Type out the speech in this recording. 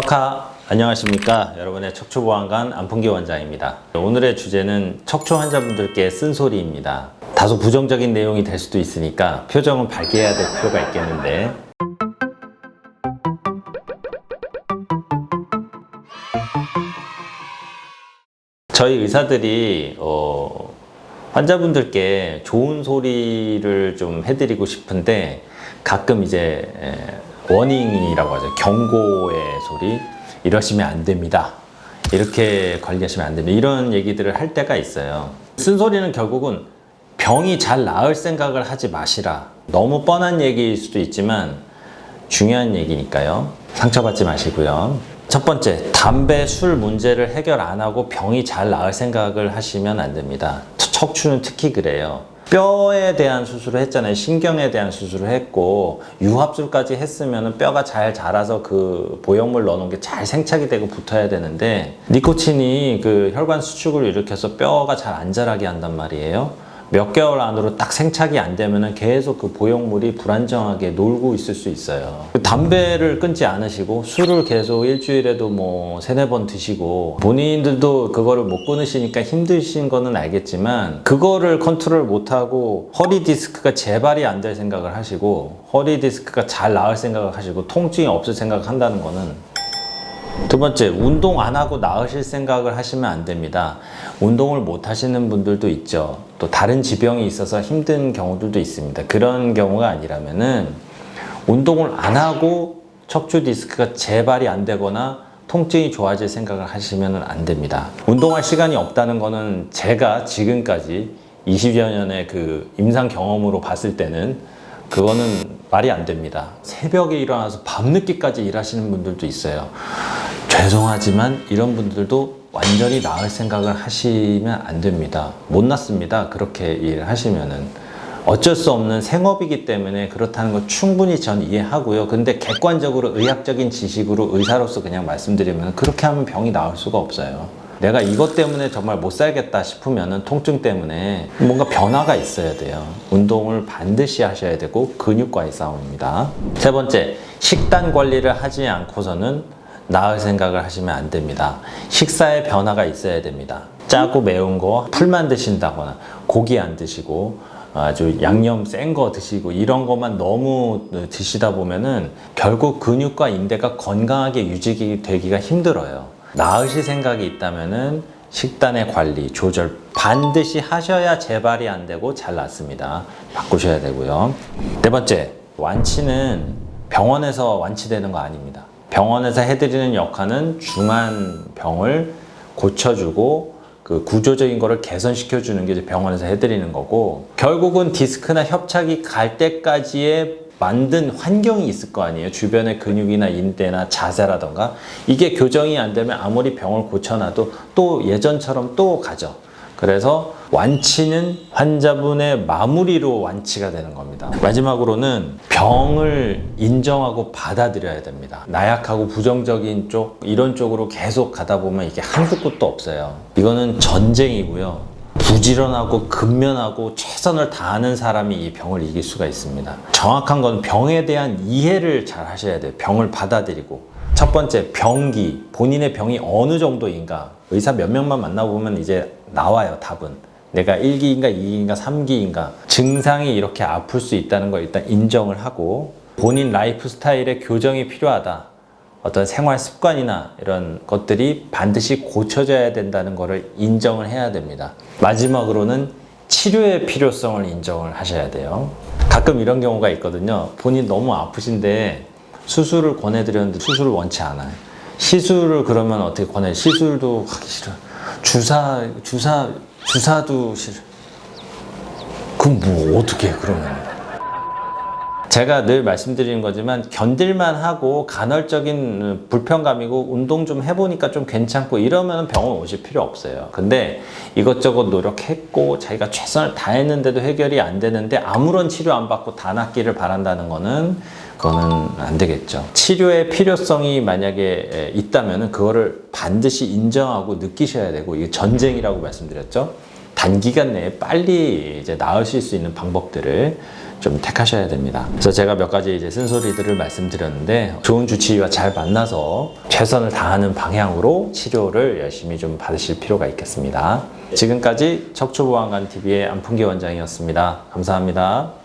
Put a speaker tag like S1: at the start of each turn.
S1: 척하 안녕하십니까? 여러분의 척추보안관 안풍기 원장입니다. 오늘의 주제는 척추 환자분들께 쓴소리입니다. 다소 부정적인 내용이 될 수도 있으니까 표정은 밝게 해야 될 필요가 있겠는데. 저희 의사들이 어, 환자분들께 좋은 소리를 좀 해드리고 싶은데 가끔 이제 에, 워닝이라고 하죠 경고의 소리 이러시면 안 됩니다 이렇게 관리하시면 안 됩니다 이런 얘기들을 할 때가 있어요 쓴소리는 결국은 병이 잘 나을 생각을 하지 마시라 너무 뻔한 얘기일 수도 있지만 중요한 얘기니까요. 상처받지 마시고요. 첫 번째, 담배, 술 문제를 해결 안 하고 병이 잘 나을 생각을 하시면 안 됩니다. 척- 척추는 특히 그래요. 뼈에 대한 수술을 했잖아요. 신경에 대한 수술을 했고 유합술까지 했으면 뼈가 잘 자라서 그 보형물 넣어놓은 게 잘 생착이 되고 붙어야 되는데 니코틴이 그 혈관 수축을 일으켜서 뼈가 잘 안 자라게 한단 말이에요. 몇 개월 안으로 딱 생착이 안 되면은 계속 그 보형물이 불안정하게 놀고 있을 수 있어요. 그 담배를 끊지 않으시고 술을 계속 일주일에도 뭐 세네 번 드시고 본인들도 그거를 못 끊으시니까 힘드신 거는 알겠지만 그거를 컨트롤 못 하고 허리 디스크가 재발이 안 될 생각을 하시고 허리 디스크가 잘 나을 생각을 하시고 통증이 없을 생각을 한다는 거는 두 번째, 운동 안 하고 나으실 생각을 하시면 안 됩니다. 운동을 못 하시는 분들도 있죠. 또 다른 지병이 있어서 힘든 경우들도 있습니다. 그런 경우가 아니라면은 운동을 안 하고 척추 디스크가 재발이 안 되거나 통증이 좋아질 생각을 하시면 안 됩니다. 운동할 시간이 없다는 거는 제가 지금까지 20여 년의 그 임상 경험으로 봤을 때는 그거는 말이 안 됩니다. 새벽에 일어나서 밤늦게까지 일하시는 분들도 있어요. 죄송하지만 이런 분들도 완전히 나을 생각을 하시면 안 됩니다. 못 낫습니다. 그렇게 일하시면은. 어쩔 수 없는 생업이기 때문에 그렇다는 거 충분히 전 이해하고요. 근데 객관적으로 의학적인 지식으로 의사로서 그냥 말씀드리면 그렇게 하면 병이 나을 수가 없어요. 내가 이것 때문에 정말 못 살겠다 싶으면은 통증 때문에 뭔가 변화가 있어야 돼요. 운동을 반드시 하셔야 되고 근육과의 싸움입니다. 세 번째, 식단 관리를 하지 않고서는 나을 생각을 하시면 안 됩니다. 식사에 변화가 있어야 됩니다. 짜고 매운 거 풀만 드신다거나 고기 안 드시고 아주 양념 센 거 드시고 이런 것만 너무 드시다 보면은 결국 근육과 인대가 건강하게 유지되기가 힘들어요. 나으실 생각이 있다면은 식단의 관리, 조절 반드시 하셔야 재발이 안 되고 잘 낫습니다. 바꾸셔야 되고요. 네 번째, 완치는 병원에서 완치되는 거 아닙니다. 병원에서 해드리는 역할은 중한 병을 고쳐주고 그 구조적인 거를 개선시켜 주는 게 이제 병원에서 해드리는 거고 결국은 디스크나 협착이 갈 때까지의 만든 환경이 있을 거 아니에요. 주변의 근육이나 인대나 자세라던가. 이게 교정이 안 되면 아무리 병을 고쳐놔도 또 예전처럼 또 가죠 그래서 완치는 환자분의 마무리로 완치가 되는 겁니다. 마지막으로는 병을 인정하고 받아들여야 됩니다. 나약하고 부정적인 쪽, 이런 쪽으로 계속 가다 보면 이게 한두 끝도 없어요. 이거는 전쟁이고요. 부지런하고 근면하고 최선을 다하는 사람이 이 병을 이길 수가 있습니다. 정확한 건 병에 대한 이해를 잘 하셔야 돼요. 병을 받아들이고. 첫 번째, 병기. 본인의 병이 어느 정도인가. 의사 몇 명만 만나보면 이제 나와요, 답은. 내가 1기인가 2기인가 3기인가. 증상이 이렇게 아플 수 있다는 걸 일단 인정을 하고, 본인 라이프 스타일의 교정이 필요하다. 어떤 생활 습관이나 이런 것들이 반드시 고쳐져야 된다는 것을 인정을 해야 됩니다. 마지막으로는 치료의 필요성을 인정을 하셔야 돼요. 가끔 이런 경우가 있거든요. 본인 너무 아프신데 수술을 권해드렸는데 수술을 원치 않아요. 시술을 그러면 어떻게 권해? 시술도 하기 싫어. 주사, 주사, 주사도 싫어. 그럼 뭐 어떻게 해, 그러면? 제가 늘 말씀드리는 거지만 견딜만 하고 간헐적인 불편감이고 운동 좀 해보니까 좀 괜찮고 이러면 병원 오실 필요 없어요. 근데 이것저것 노력했고 자기가 최선을 다했는데도 해결이 안 되는데 아무런 치료 안 받고 다 낫기를 바란다는 거는 그거는 안 되겠죠. 치료의 필요성이 만약에 있다면 그거를 반드시 인정하고 느끼셔야 되고 이게 전쟁이라고 말씀드렸죠. 단기간 내에 빨리 이제 나으실 수 있는 방법들을 좀 택하셔야 됩니다. 그래서 제가 몇 가지 이제 쓴소리들을 말씀드렸는데 좋은 주치의와 잘 만나서 최선을 다하는 방향으로 치료를 열심히 좀 받으실 필요가 있겠습니다. 지금까지 척추보안관 TV의 안풍기 원장이었습니다. 감사합니다.